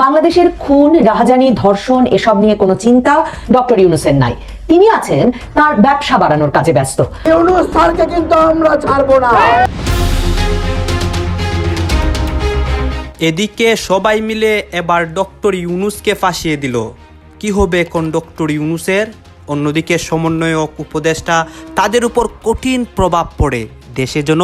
বাংলাদেশের খুন রাহাজানি ধর্ষণ এসব নিয়ে কোনো চিন্তা ডক্টর ইউনুসের নাই। তিনি আছেন তার ব্যবসা বাড়ানোর কাজে ব্যস্ত। ইউনুস স্যারকে কিন্তু আমরা ছাড়বো না। এদিকে সবাই মিলে এবার ডক্টর ইউনুসকে ফাঁসিয়ে দিল। কি হবে এখন ডক্টর ইউনুসের? অন্যদিকে সমন্বয়ক উপদেষ্টা তাদের উপর কঠিন প্রভাব পড়ে। দেশে যেন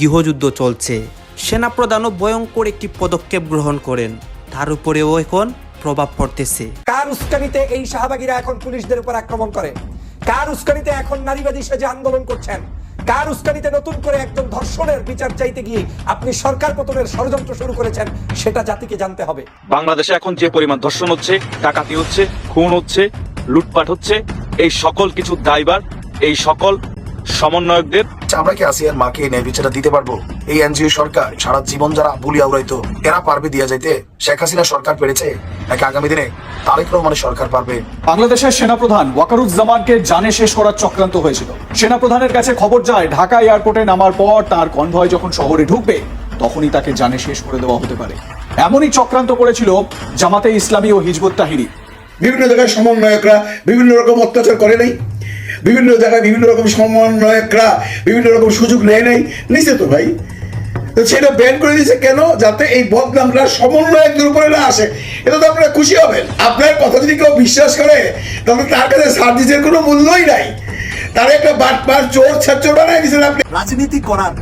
গৃহযুদ্ধ চলছে। সেনাপ্রধানও ভয়ঙ্কর একটি পদক্ষেপ গ্রহণ করেন। তার উপরেও এখন প্রভাব পড়তেছে। কার উস্কানিতে এই শাহবাগীরা এখন পুলিশদের উপর আক্রমণ করে? কার উস্কানিতে এখন নারীবাদী সেজে আন্দোলন করছেন? কার উস্কানিতে নতুন করে একজন ধর্ষণের বিচার চাইতে গিয়ে আপনি সরকার পতনের ষড়যন্ত্র শুরু করেছেন সেটা জাতিকে জানতে হবে। বাংলাদেশে এখন যে পরিমাণ ধর্ষণ হচ্ছে ডাকাতি হচ্ছে খুন হচ্ছে লুটপাট হচ্ছে এই সকল কিছু দায়বার এই সকল সমন্বয়কদের আমরা কি আসিয়ার মাকে ন্যায় বিচারটা দিতে পারব? এই এনজিও সরকার সারা জীবন যারা বুলিয়া উড়াইতো এরা পারবে দিয়া যাইতে? শেখ হাসিনা সরকার পেরেছে? নাকি আগামী দিনে তারেক রহমানের সরকার পারবে? বাংলাদেশের সেনাপ্রধান ওয়াকারুজ্জামানকে জানে শেষ করার চক্রান্ত হয়েছিল। সেনাপ্রধানের কাছে খবর যায় ঢাকা এয়ারপোর্টে নামার পর তার কনভয় যখন শহরে ঢুকবে তখনই তাকে জানে শেষ করে দেওয়া হতে পারে। এমনই চক্রান্ত করেছিল জামাতে ইসলামী ও হিজবুত তাহিরি। বিভিন্ন জায়গায় সমন্বয়করা বিভিন্ন রকম অত্যাচার করে নাই? বিভিন্ন জায়গায় বিভিন্ন রকম সমন্বয়করা বিভিন্ন রকম সুযোগ নেয় নাই। নিচে তো ভাই। তো সেটা ব্যান করে দিয়েছে কেন? যাতে এই বদনামটা সমন্বয়কদের উপরে না আসে। এটা তো আপনারা খুশি হবেন। আপনার কথা যদি কেউ বিশ্বাস করে, তাহলে তার কাছে সার্ভিসের কোনো মূল্যই নাই। তার একটা বাট বাট চোর ছাত্র বানায় দিয়েছেন আপনি। রাজনীতি করার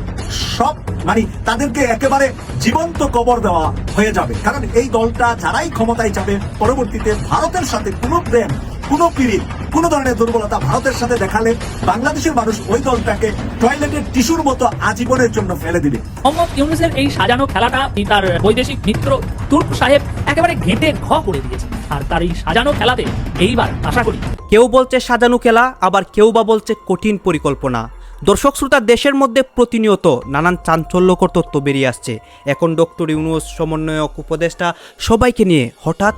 সব মানে তাদেরকে একেবারে জীবন্ত কবর দেওয়া হয়ে যাবে। কারণ এই দলটা যারাই ক্ষমতায় যাবে, পরবর্তীতে ভারতের সাথে কোনো প্রেম কোনো পিড়িত কোনো ধরনের দুর্বলতা ভারতের সাথে দেখালে বাংলাদেশের মানুষ ওই দলটাকে টয়লেটের টিস্যুর মতো আজীবনের জন্য ফেলে দিবে। মোহাম্মদ ইউনুসের এই সাজানো খেলাটা তার বৈদেশিক মিত্র তুর্ক সাহেব একেবারে ঘেঁটে ঘ করে দিয়েছে। আর তার এই সাজানো খেলাতে এইবার আশা করি। কেউ বলছে সাজানো খেলা আবার কেউ বা বলছে কঠিন পরিকল্পনা। দর্শক শ্রোতা দেশের মধ্যে প্রতিনিয়ত নানান চাঞ্চল্যকর তথ্য বেরিয়ে আসছে। এখন ডক্টর ইউনুস সমন্বয়ক উপদেষ্টা সবাইকে নিয়ে হঠাৎ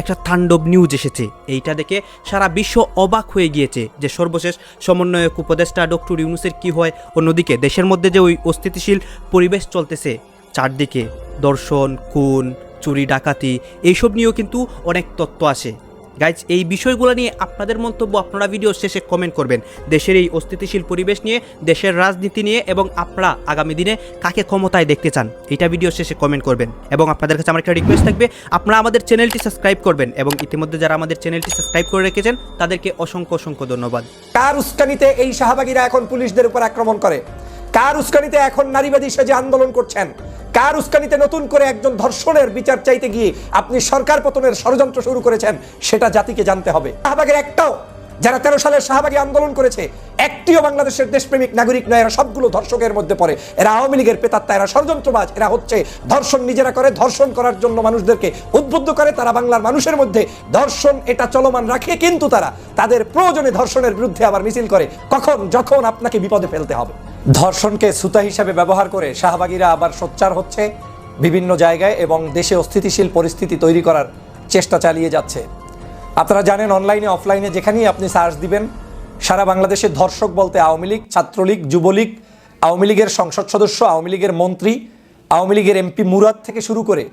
একটা তাণ্ডব নিউজ এসেছে। এইটা দেখে সারা বিশ্ব অবাক হয়ে গিয়েছে যে সর্বশেষ সমন্বয়ক উপদেষ্টা ডক্টর ইউনুসের কি হয়। অন্যদিকে দেশের মধ্যে যে ওই অস্থিতিশীল পরিবেশ চলতেছে, চারদিকে দর্শন, খুন, চুরি, ডাকাতি, এইসব নিয়েও কিন্তু অনেক তত্ত্ব আসে। গাইজ এই বিষয়গুলো নিয়ে আপনাদের মন্তব্য আপনারা ভিডিও শেষে কমেন্ট করবেন। দেশের এই অস্থিতিশীল পরিবেশ নিয়ে, দেশের রাজনীতি নিয়ে এবং আপনারা আগামী দিনে কাকে ক্ষমতায় দেখতে চান, এটা ভিডিও শেষে কমেন্ট করবেন। এবং আপনাদের কাছে আমার একটা রিকোয়েস্ট থাকবে, আপনারা আমাদের চ্যানেলটি সাবস্ক্রাইব করবেন এবং ইতিমধ্যে যারা আমাদের চ্যানেলটি সাবস্ক্রাইব করে রেখেছেন, তাদেরকে অসংখ্য অসংখ্য ধন্যবাদ। কার উস্কানিতে এই শাহবাগীরা এখন পুলিশদের উপর আক্রমণ করে? কার উস্কানিতে এখন নারীবাদী সাজে আন্দোলন করছেন? কার উস্কানিতে নতুন করে একজন ধর্ষণের বিচার চাইতে গিয়ে আপনি সরকার পতনের ষড়যন্ত্র শুরু করেছেন? সেটা জাতিকে জানতে হবে। একটাও যারা তেরো সালের শাহবাগী আন্দোলন করেছে, একটিও বাংলাদেশের দেশপ্রেমিক নাগরিক নয়, এরা সবগুলো ধর্ষকের মধ্যে পড়ে। এরা আওয়ামী লীগের পেতাত্তা, এরা ষড়যন্ত্রবাজ, এরা হচ্ছে ধর্ষণ নিজেরা করে, ধর্ষণ করার জন্য মানুষদেরকে উদ্বুদ্ধ করে, তারা বাংলার মানুষের মধ্যে ধর্ষণ এটা চলমান রাখে, কিন্তু তারা তাদের প্রয়োজনে ধর্ষণের বিরুদ্ধে আবার মিছিল করে। কখন, যখন আপনাকে বিপদে ফেলতে হবে। ধর্ষণকে সুতা হিসাবে ব্যবহার করে শাহবাগীরা আবার সোচ্চার হচ্ছে। বিভিন্ন জায়গায় এবং দেশে অস্থিতিশীল পরিস্থিতি তৈরি করার চেষ্টা চালিয়ে যাচ্ছে। আপনারা জানেন অনলাইনে, অফলাইনে যেখানেই আপনি সার্চ দিবেন, সারা বাংলাদেশে ধর্ষক বলতে আওয়ামী লীগ, ছাত্রলীগ, যুবলীগ, আওয়ামী লীগের সংসদ সদস্য, আওয়ামী লীগের মন্ত্রী, আওয়ামী লীগের এমপি মুরাদ থেকে শুরু করে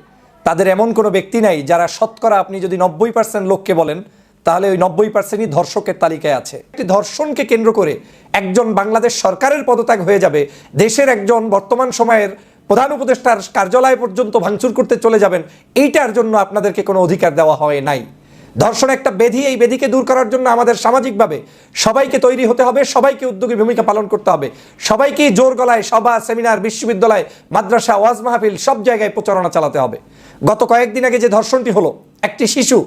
তাদের এমন কোনো ব্যক্তি নাই যারা শতকরা আপনি যদি নব্বই পার্সেন্ট লোককে বলেন, তাহলে ওই নব্বই পার্সেন্টই ধর্ষকের তালিকায় আছে। একটি ধর্ষণকে কেন্দ্র করে একজন বাংলাদেশ সরকারের পদত্যাগ হয়ে যাবে, দেশের একজন বর্তমান সময়ের প্রধান উপদেষ্টার কার্যালয় পর্যন্ত ভাঙচুর করতে চলে যাবেন, এইটার জন্য আপনাদেরকে কোনো অধিকার দেওয়া হয় নাই। ধর্ষণ একটা বেধি, এই বেধিকে দূর করার জন্য আমাদের সামাজিকভাবে সবাইকে তৈরি হতে হবে, সবাইকে উদ্যোগী ভূমিকা পালন করতে হবে। সবাইকে জোর গলায় সভা, সেমিনার, বিশ্ববিদ্যালয়, মাদ্রাসা, ওয়াজ মাহফিল, সব জায়গায় প্রচারণা চালাতে হবে। গত কয়েকদিন আগে যে ধর্ষণটি হলো, একটি শিশু,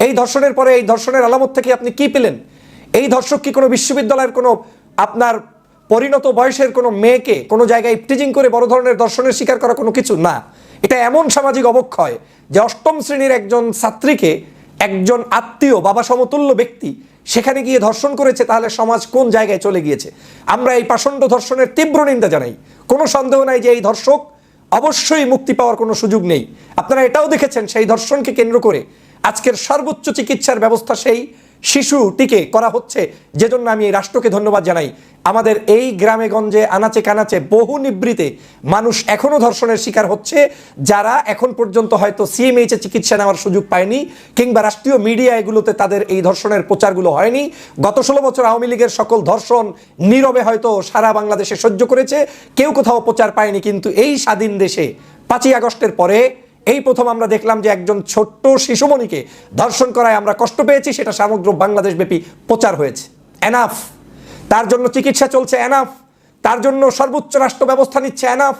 এই ধর্ষণের পরে, এই ধর্ষণের আলামত থেকে আপনি কি পেলেন? এই ধর্ষক কি কোনো বিশ্ববিদ্যালয়ের কোনো আপনার পরিণত বয়সের কোনো মেয়েকে কোনো জায়গায় ইফটিজিং করে বড় ধরনের ধর্ষণের শিকার করা কোনো কিছু? না। এটা এমন সামাজিক অবক্ষয় যে অষ্টম শ্রেণির একজন ছাত্রীকে একজন আত্মীয়, বাবা সমতুল্য ব্যক্তি, সেখানে গিয়ে ধর্ষণ করেছে, তাহলে সমাজ কোন জায়গায় চলে গিয়েছে? আমরা এই পাষণ্ড ধর্ষণের তীব্র নিন্দা জানাই। কোনো সন্দেহ নাই যে এই ধর্ষক অবশ্যই মুক্তি পাওয়ার কোনো সুযোগ নেই। আপনারা এটাও দেখেছেন, সেই ধর্ষণকে কেন্দ্র করে আজকের সর্বোচ্চ চিকিৎসার ব্যবস্থা সেই শিশুটিকে করা হচ্ছে। যে জন্য আমি এই রাষ্ট্রকে ধন্যবাদ জানাই। আমাদের এই গ্রামে গঞ্জে আনাচে কানাচে বহু নিবৃতে মানুষ এখনও ধর্ষণের শিকার হচ্ছে। যারা এখন পর্যন্ত হয়তো সিএমএইচে চিকিৎসা নেওয়ার সুযোগ পায়নি কিংবা রাষ্ট্রীয় মিডিয়া এগুলোতে তাদের এই ধর্ষণের প্রচারগুলো হয়নি। গত ষোলো বছর আওয়ামী লীগের সকল ধর্ষণ নীরবে হয়তো সারা বাংলাদেশে সহ্য করেছে। কেউ কোথাও প্রচার পায়নি, কিন্তু এই স্বাধীন দেশে পাঁচই আগস্টের পরে এই প্রথম আমরা দেখলাম যে একজন ছোট্ট শিশুমণিকে ধর্ষণ করায় আমরা কষ্ট পেয়েছি, সেটা সমগ্র বাংলাদেশব্যাপী প্রচার হয়েছে। এনাফ তার জন্য চিকিৎসা চলছে এনাফ তার জন্য সর্বোচ্চ রাষ্ট্র ব্যবস্থা নিচ্ছে এনাফ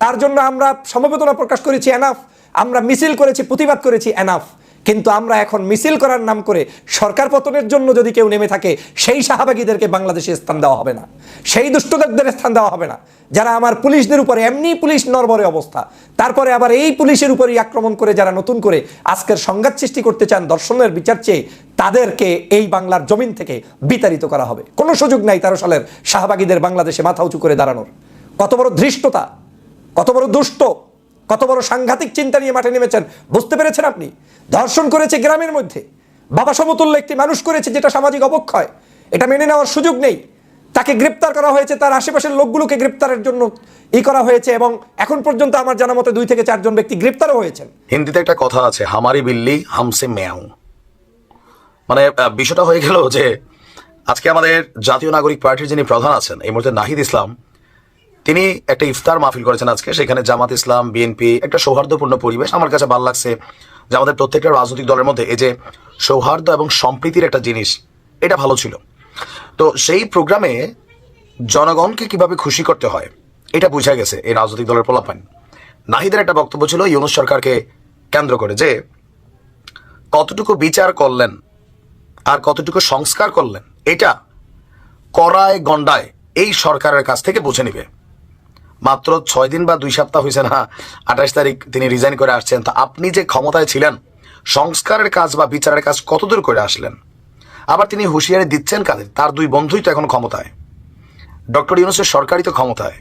তার জন্য আমরা সমবেদনা প্রকাশ করেছি এনাফ আমরা মিছিল করেছি, প্রতিবাদ করেছি এনাফ কিন্তু আমরা এখন মিছিল করার নাম করে সরকার পতনের জন্য যদি কেউ নেমে থাকে, সেই শাহবাগীদেরকে বাংলাদেশে স্থান দেওয়া হবে না। সেই দুষ্টদের স্থান দেওয়া হবে না। যারা আমার পুলিশদের উপরে, এমনি পুলিশ নরবরে অবস্থা। তারপরে আবার এই পুলিশের উপরেই আক্রমণ করে যারা নতুন করে আজকের সংঘাত সৃষ্টি করতে চান, দর্শনের বিচার চেয়ে তাদেরকে এই বাংলার জমিন থেকে বিতাড়িত করা হবে। কোনো সুযোগ নাই তেরো সালের শাহবাগীদের বাংলাদেশে মাথা উঁচু করে দাঁড়ানোর। কত বড় ধৃষ্টতা, কত বড় দুষ্ট। কত বড় সাংঘাতিক চিন্তা নিয়ে মাঠে নেমেছেন, বুঝতে পেরেছেন আপনি? ধর্ষণ করেছে গ্রামের মধ্যে। বাবা সমতুল্য একটি মানুষ করেছে যেটা সামাজিক অবক্ষয়। এটা মেনে নেওয়ার সুযোগ নেই। তাকে গ্রেপ্তার করা হয়েছে, তার আশেপাশের লোকগুলোকে গ্রেপ্তারের জন্য ই করা হয়েছে এবং এখন পর্যন্ত আমার জানা মতে দুই থেকে চারজন ব্যক্তি গ্রেপ্তারও হয়েছেন। হিন্দিতে একটা কথা আছে, হামারি বিল্লি, হামসে মেয়াও মানে বিষয়টা হয়ে গেল যে, আজকে আমাদের জাতীয় নাগরিক পার্টির যিনি প্রধান আছেন, এই মুহূর্তে নাহিদ ইসলাম তিনি একটা ইফতার মাহফিল করেছেন আজকে, সেখানে জামাত ইসলাম বিএনপি একটা সৌহার্দ্যপূর্ণ পরিবেশ। আমার কাছে ভালো লাগছে যে আমাদের প্রত্যেকটা রাজনৈতিক দলের মধ্যে এই যে সৌহার্দ্য এবং সম্প্রীতির একটা জিনিস, এটা ভালো ছিল। তো সেই প্রোগ্রামে জনগণকে কীভাবে খুশি করতে হয়, এটা বুঝা গেছে এই রাজনৈতিক দলের পোলাপান। নাহিদের একটা বক্তব্য ছিল, ইউনুস সরকারকে কেন্দ্র করে যে, কতটুকু বিচার করলেন আর কতটুকু সংস্কার করলেন, এটা করায় গন্ডায় এই সরকারের কাছ থেকে বুঝে নিবে। মাত্র ছয় দিন বা দুই সপ্তাহ হয়েছে না, আঠাশ তারিখ তিনি রিজাইন করে আসছেন। তো আপনি যে ক্ষমতায় ছিলেন, সংস্কারের কাজ বা বিচারের কাজ কতদূর করে আসলেন? আবার তিনি হুঁশিয়ারি দিচ্ছেন কাদের? তার দুই বন্ধুই তো এখন ক্ষমতায়। ডক্টর ইউনুসের সরকারই তো ক্ষমতায়।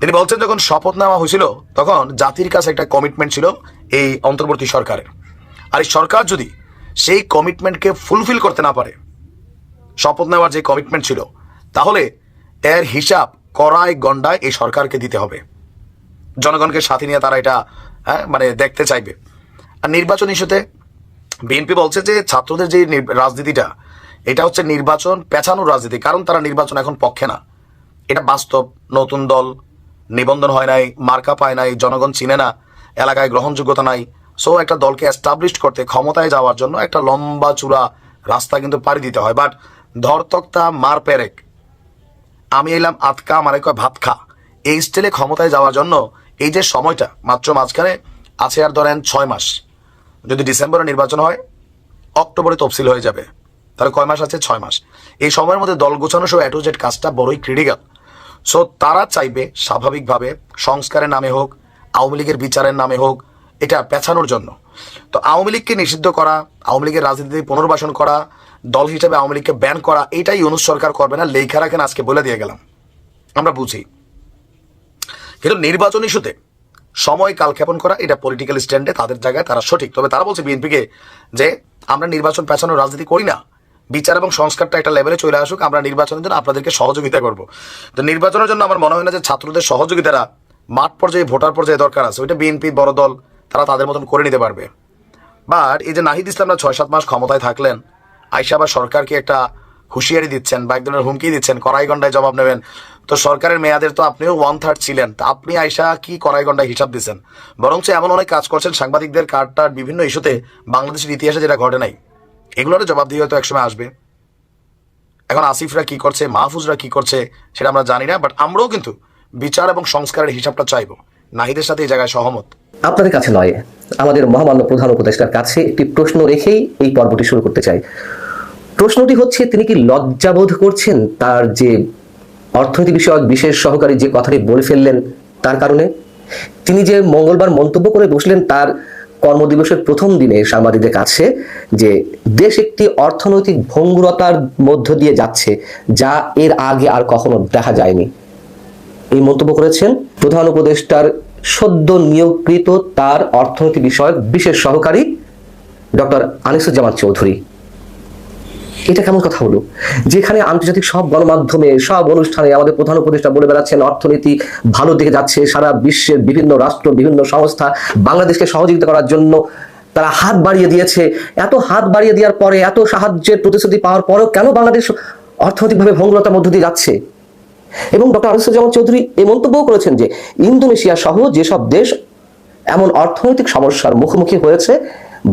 তিনি বলছেন, যখন শপথ নেওয়া হয়েছিল, তখন জাতির কাছে একটা কমিটমেন্ট ছিল এই অন্তর্বর্তী সরকারের। আর এই সরকার যদি সেই কমিটমেন্টকে ফুলফিল করতে না পারে, শপথ নেওয়ার যে কমিটমেন্ট ছিল, তাহলে এর হিসাব করায় গন্ডায় এই সরকারকে দিতে হবে। জনগণকে সাথে নিয়ে তারা এটা হ্যাঁ মানে দেখতে চাইবে। আর নির্বাচন ইস্যুতে বিএনপি বলছে যে ছাত্রদের যে রাজনীতিটা, এটা হচ্ছে নির্বাচন পেছানোর রাজনীতি, কারণ তারা নির্বাচন এখন পক্ষে না। এটা বাস্তব, নতুন দল, নিবন্ধন হয় নাই, মার্কা পায় নাই, জনগণ চিনে না, এলাকায় গ্রহণযোগ্যতা নাই। সো একটা দলকে এস্টাবলিশ করতে, ক্ষমতায় যাওয়ার জন্য একটা লম্বা চূড়া রাস্তা কিন্তু পাড়ি দিতে হয়। বাট ধরতক্তা মার পেরেক। আমি এলাম আতকা আমার কয় ভাত খা। এই স্টাইলে ক্ষমতায় যাওয়ার জন্য এই যে সময়টা, মাত্র মাঝখানে আছে আর ধরেন ছয় মাস। যদি ডিসেম্বরে নির্বাচন হয়, অক্টোবরে তফসিল হয়ে যাবে। তাহলে কয় মাস আছে? ছয় মাস। এই সময়ের মধ্যে দল গোছানো সহ অ্যাটো জেড কাজটা বড়ই ক্রিটিক্যাল সো তারা চাইবে স্বাভাবিকভাবে সংস্কারের নামে হোক, আওয়ামী লীগের বিচারের নামে হোক, এটা পেছানোর জন্য। তো আওয়ামী লীগকে নিষিদ্ধ করা, আওয়ামী লীগের রাজনীতি পুনর্বাসন করা দল হিসেবে আওয়ামী লীগকে ব্যান করা, এটাই অনুজ সরকার করবে না। লেখা রাখেন, আজকে বলে দিয়ে গেলাম। আমরা বুঝি। কিন্তু নির্বাচন ইস্যুতে সময় কালক্ষেপণ করা, এটা পলিটিক্যাল স্ট্যান্ডে তাদের জায়গায় তারা সঠিক। তবে তারা বলছে বিএনপিকে যে আমরা নির্বাচন পেছানোর রাজনীতি করি না। বিচার এবং সংস্কারটা একটা লেভেলে চলে আসুক, আমরা নির্বাচনের জন্য আপনাদেরকে সহযোগিতা করব। তো নির্বাচনের জন্য আমার মনে হয় না যে ছাত্রদের সহযোগিতারা মাঠ পর্যায়ে, ভোটার পর্যায়ে দরকার আছে। ওইটা বিএনপি, বড় দল, তারা তাদের মতন করে নিতে পারবে। বাট এই যে নাহিদ ইসলামরা ছয় সাত মাস ক্ষমতায় থাকলেন আইসা আবার সরকারকে একটা হুঁশিয়ারি দিচ্ছেন বা এক ধরনের হুমকি দিচ্ছেন কড়াইগন্ডায় জবাব নেবেন। তো সরকারের মেয়াদের তো আপনিও ওয়ান থার্ড ছিলেন, তা আপনি আইসা কি কড়াইগন্ডায় হিসাব দিচ্ছেন? বরঞ্চ এমন অনেক কাজ করছেন, সাংবাদিকদের কার্ডটার বিভিন্ন ইস্যুতে বাংলাদেশের ইতিহাসে যেটা ঘটে নাই এগুলোর জবাব দিয়ে হয়তো একসময় আসবে। এখন আসিফরা কি করছে, মাহফুজরা কি করছে, সেটা আমরা জানি না বাট আমরাও কিন্তু বিচার এবং সংস্কারের হিসাবটা চাইব। নাহিদের সাথে এই জায়গায় সহমত। আপনাদের কাছে নয়, আমাদের মহামান্য প্রধান উপদেষ্টার কাছে একটি প্রশ্ন রেখেই এই পর্বটি শুরু করতে চাই। প্রশ্নটি হচ্ছে, তিনি কি লজ্জাবোধ করছেন? তার যে অর্থনীতি বিষয়ক বিশেষ সহকারী যে কথাটি বলে ফেললেন, তার কারণে? তিনি যে মঙ্গলবার মন্তব্য করে বসলেন, তার কর্মদিবসের প্রথম দিনে সাংবাদিকদের কাছে যে, দেশ একটি অর্থনৈতিক ভঙ্গুরতার মধ্য দিয়ে যাচ্ছে, যা এর আগে আর কখনো দেখা যায়নি। এই মন্তব্য করেছেন প্রধান উপদেষ্টার সদ্য নিয়োগকৃত তার অর্থনীতি বিষয়ক বিশেষ সহকারী ডক্টর আনিসুজ্জামান চৌধুরী। এটা কেমন কথা হলো? যেখানে আন্তর্জাতিক সব গণমাধ্যমে, সব অনুষ্ঠানে আমাদের প্রধান উপদেষ্টা বলে বেড়াচ্ছেন, অর্থনীতি ভালো দিকে যাচ্ছে, সারা বিশ্বের বিভিন্ন রাষ্ট্র, বিভিন্ন সংস্থা বাংলাদেশকে সহযোগিতা করার জন্য তারা হাত বাড়িয়ে দিয়েছে। এত হাত বাড়িয়ে দেওয়ার পরে, এত সাহায্যের প্রতিশ্রুতি পাওয়ার পরেও কেন বাংলাদেশ অর্থনৈতিকভাবে ভঙ্গুরতার মধ্য দিয়ে যাচ্ছে? এবং ডক্টর আনিসুজ্জামান চৌধুরী এই মন্তব্যও করেছেন যে, ইন্দোনেশিয়া সহ যেসব দেশ এমন অর্থনৈতিক সমস্যার মুখোমুখি হয়েছে,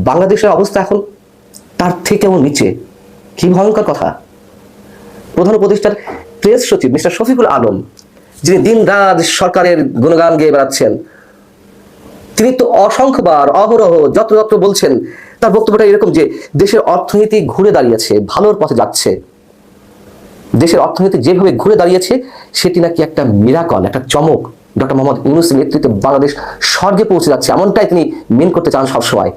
বাংলাদেশের অবস্থা এখন তার থেকেও নিচে। কি ভয়ঙ্কর কথা। প্রধান উপদেষ্টার প্রেস সচিব মিস্টার শফিকুল আলম, যিনি দিন রাত সরকারের গুণগান গেয়ে বেড়াচ্ছেন, তিনি তো অসংখ্যবার অহরহ যত্র যত্র বলছেন, তার বক্তব্যটা এরকম যে দেশের অর্থনীতি ঘুরে দাঁড়িয়েছে, ভালোর পথে যাচ্ছে। দেশের অর্থনীতি যেভাবে ঘুরে দাঁড়িয়েছে, সেটি নাকি একটা মিরাকল একটা চমক। ডক্টর মোহাম্মদ ইউনুসের নেতৃত্বে বাংলাদেশ স্বর্গে পৌঁছে যাচ্ছে, এমনটাই তিনি মেন করতে চান সবসময়।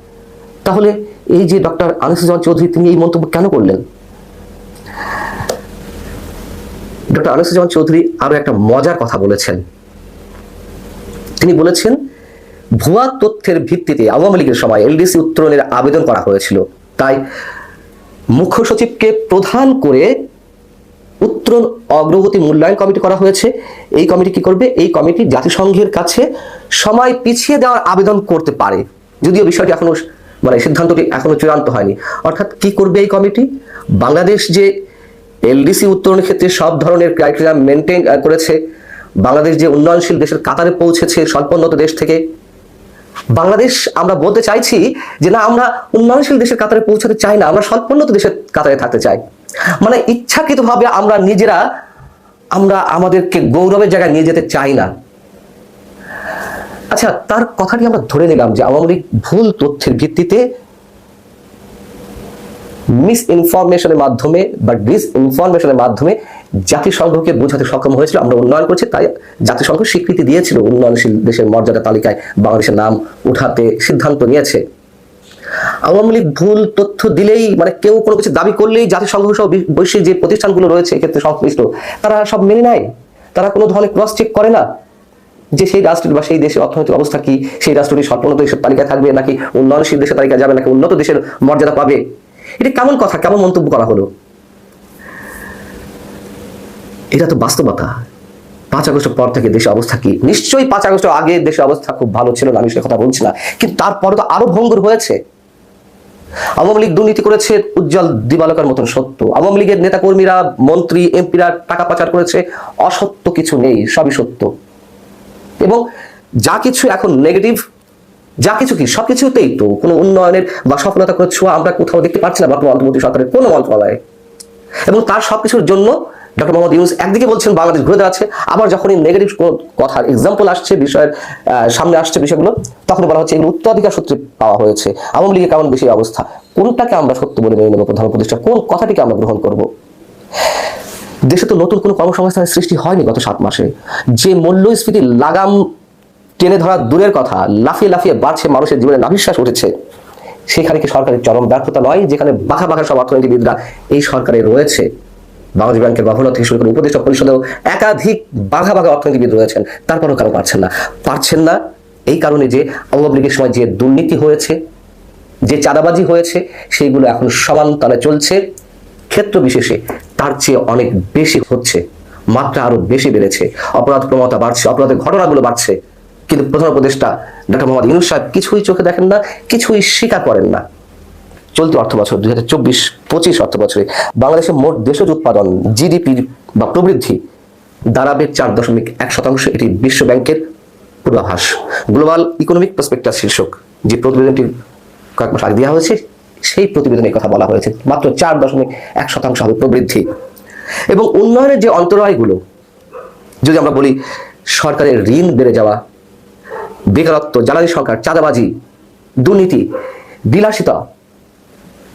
তাহলে এই যে ডক্টর আনিসুজ্জামান চৌধুরী, তিনি এই মন্তব্য কেন করলেন? ডক্টর আনিসুজ্জামান চৌধুরী আরও একটা মজার কথা বলেছেন। তিনি বলেছেন, ভুয়া তথ্যের ভিত্তিতে আওয়ামী লীগের সময় এলডিসি উত্তরণের আবেদন করা হয়েছিল। তাই মুখ্য সচিবকে প্রধান করে উত্তরণ অগ্রগতি মূল্যায়ন কমিটি করা হয়েছে। এই কমিটি কি করবে? এই কমিটি জাতিসংঘের কাছে সময় পিছিয়ে দেওয়ার আবেদন করতে পারে। যদিও বিষয়টি এখনও মানে সিদ্ধান্তটি এখনও চূড়ান্ত হয়নি। অর্থাৎ কি করবে এই কমিটি? বাংলাদেশ যে এলডিসি উত্তরণের ক্ষেত্রে সব ধরনের ক্রাইটেরিয়া মেনটেন করেছে, বাংলাদেশ যে উন্নয়নশীল দেশের কাতারে পৌঁছেছে স্বল্পোন্নত দেশ থেকে, বাংলাদেশ আমরা বলতে চাইছি যে না, আমরা উন্নয়নশীল দেশের কাতারে পৌঁছাতে চাই না, আমরা স্বল্পোন্নত দেশের কাতারে থাকতে চাই। মানে ইচ্ছাকৃতভাবে আমরা নিজেরা, আমরা আমাদেরকে গৌরবের জায়গায় নিয়ে যেতে চাই না। আচ্ছা তার কথাটি আমরা ধরে নিলাম যে আওয়ামী লীগ ভুল তথ্যের ভিত্তিতে মিস ইনফরমেশনের মাধ্যমে বা ডিস ইনফরমেশনের মাধ্যমে জাতিসংঘকে বোঝাতে সক্ষম হয়েছিল, আমরা উন্নয়ন করছি, তাই জাতিসংঘ স্বীকৃতি দিয়েছিল উন্নয়নশীল দেশের মর্যাদা তালিকায়, বাংলাদেশের নাম উঠাতে সিদ্ধান্ত নিয়েছে। আওয়ামী লীগ ভুল তথ্য দিলেই মানে কেউ কোনো কিছু দাবি করলেই জাতিসংঘ সহ বৈশ্বিক যে প্রতিষ্ঠানগুলো রয়েছে, এক্ষেত্রে সংশ্লিষ্ট, তারা সব মেনে নেয়, তারা কোনো ধরনের ক্রস চেক করে না। যে সেই রাষ্ট্রের বা সেই দেশের অর্থনৈতিক অবস্থা কি? সেই রাষ্ট্রটি স্বল্পোন্নত দেশের তালিকায় থাকবে নাকি উন্নয়নশীল দেশের তালিকায় যাবে নাকি উন্নত দেশের মর্যাদা পাবে? এটা কেমন কথা, কেমন মন্তব্য করা হলো? এটা তো বাস্তবতা। পাঁচ আগস্টের পর থেকে দেশের অবস্থা কি? নিশ্চয়ই পাঁচ আগস্টের আগে দেশের অবস্থা খুব ভালো ছিল না, আমি সে কথা বলছি না। কিন্তু তারপরে তো আরও ভঙ্গুর হয়েছে। আওয়ামী লীগ দুর্নীতি করেছে, উজ্জ্বল দিবালকার মতন সত্য। আওয়ামী লীগের নেতাকর্মীরা, মন্ত্রী, এমপিরা টাকা পাচার করেছে, অসত্য কিছু নেই, সবই সত্য। এবং যা কিছু এখন নেগেটিভ যা কিছু কি, সবকিছুতেই তো কোনো উন্নয়নের বা সফলতা কোনো ছোঁয়া আমরা কোথাও দেখতে পাচ্ছি না বর্তমান অন্তর্বর্তী সরকারের কোনো মন্ত্রণালয়ে। এবং তার সবকিছুর জন্য ডক্টর মোহাম্মদ ইউনুস একদিকে বলছেন বাংলাদেশ ঘুরে দাঁড়াচ্ছে, আবার যখনই নেগেটিভ কথার এক্সাম্পল আসছে, বিষয়ের সামনে আসছে বিষয়গুলো তখন বলা হচ্ছে এগুলো উত্তরাধিকার সূত্রে পাওয়া হয়েছে। আওয়ামী লীগের কেমন বেশি অবস্থা? কোনটাকে আমরা সত্য বলে মেনে নেব প্রধান উপদেষ্টা? কোন কথাটিকে আমরা গ্রহণ করব? দেশে তো নতুন কোনো কর্মসংস্থানের সৃষ্টি হয়নি গত সাত মাসে। যে মূল্যস্ফীতি লাগাম টেনে ধরা দূরের কথা, লাফিয়ে লাফিয়ে বাড়ছে মানুষের জীবনে নাভিশ্বাস উঠেছে, সেখানে কি সরকারের চরম ব্যর্থতা নয়? যেখানে বাঘা বাঘা সব অর্থনীতিবিদরা এই সরকারে রয়েছে। বাংলাদেশ ব্যাংকের গভর্নর থেকে শুরু করে উপদেষ্টা পরিষদেও একাধিক বাঘা বাঘা অর্থনীতিবিদ রয়েছেন। তারপরেও কেন পারছেন না। পারছেন না এই কারণে যে আওয়ামী লীগের সময় যে দুর্নীতি হয়েছে, যে চাঁদাবাজি হয়েছে, সেইগুলো এখন সমান তালে চলছে। ক্ষেত্র বিশেষে তার চেয়ে অনেক বেশি হচ্ছে, মাত্রা আরও বেশি বেড়েছে। অপরাধ প্রবণতা বাড়ছে, অপরাধের ঘটনাগুলো বাড়ছে। কিন্তু প্রধান উপদেষ্টা ডক্টর মোহাম্মদ ইউনুস সাহেব কিছুই চোখে দেখেন না, কিছুই স্বীকার করেন না। চলতি অর্থ বছর দুই হাজার চব্বিশ, পঁচিশ অর্থ বছরে বাংলাদেশের মোট দেশজ উৎপাদন জিডিপির বা প্রবৃদ্ধি দাঁড়াবে চার দশমিক এক শতাংশ, এটি বিশ্ব ব্যাংকের পূর্বাভাস। গ্লোবাল ইকোনমিক প্রসপেক্টাস শীর্ষক যে প্রতিবেদনটি কয়েক মাস আগে দেওয়া হয়েছে সেই প্রতিবেদনে কথা বলা হয়েছে। মাত্র চার দশমিক এক শতাংশ হবে প্রবৃদ্ধি এবং উন্নয়নের যে অন্তরায়গুলো, যদি আমরা বলি সরকারের ঋণ বেড়ে যাওয়া, বেকারত্ব, জ্বালানি সরকার, চাঁদাবাজি, দুর্নীতি, বিলাসিতা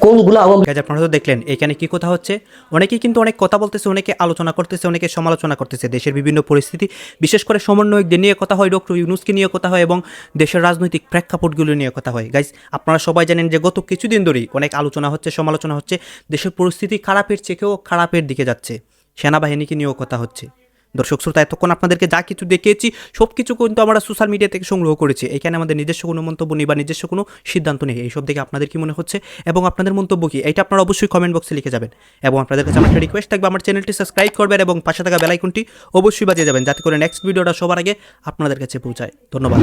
কোনগুলো আওয়ামী গাইজ, আপনারা তো দেখলেন, এখানে কি কথা হচ্ছে? অনেকে কিন্তু অনেক কথা বলতেছে, অনেকে আলোচনা করতেছে, অনেকে সমালোচনা করতেছে। দেশের বিভিন্ন পরিস্থিতি, বিশেষ করে সমন্বয়কদের নিয়ে কথা হয়, ডক্টর ইউনুসকে নিয়ে কথা হয় এবং দেশের রাজনৈতিক প্রেক্ষাপটগুলো নিয়ে কথা হয়। গাইজ, আপনারা সবাই জানেন যে গত কিছুদিন ধরেই অনেক আলোচনা হচ্ছে, সমালোচনা হচ্ছে, দেশের পরিস্থিতি খারাপের চেয়েও খারাপের দিকে যাচ্ছে। সেনাবাহিনীকে নিয়েও কথা হচ্ছে। দর্শক শ্রোতা, এতক্ষণ আপনাদেরকে যা কিছু দেখিয়েছি সব কিছু কিন্তু আমরা সোশ্যাল মিডিয়া থেকে সংগ্রহ করেছি। এখানে আমাদের নিজস্ব কোনো মন্তব্য নেই বা নিজস্ব কোনো সিদ্ধান্ত নেই। এইসব দেখে আপনাদের কি মনে হচ্ছে এবং আপনাদের মন্তব্য কি? এটা আপনারা অবশ্যই কমেন্ট বক্সে লিখে যাবেন এবং আপনাদের কাছে আমার রিকোয়েস্ট থাকবে, আমার চ্যানেলটি সাবস্ক্রাইব করবেন এবং পাশে থাকা বেলাইকনটি অবশ্যই বাজিয়ে যাবেন, যাতে করে নেক্সট ভিডিওটা সবার আগে আপনাদের কাছে পৌঁছায়। ধন্যবাদ।